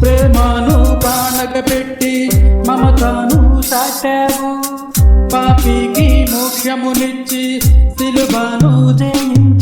ప్రేమను పానక పెట్టి మమతను చాటావు. పాపికి మోక్షమునిచ్చి సిలువను జయించ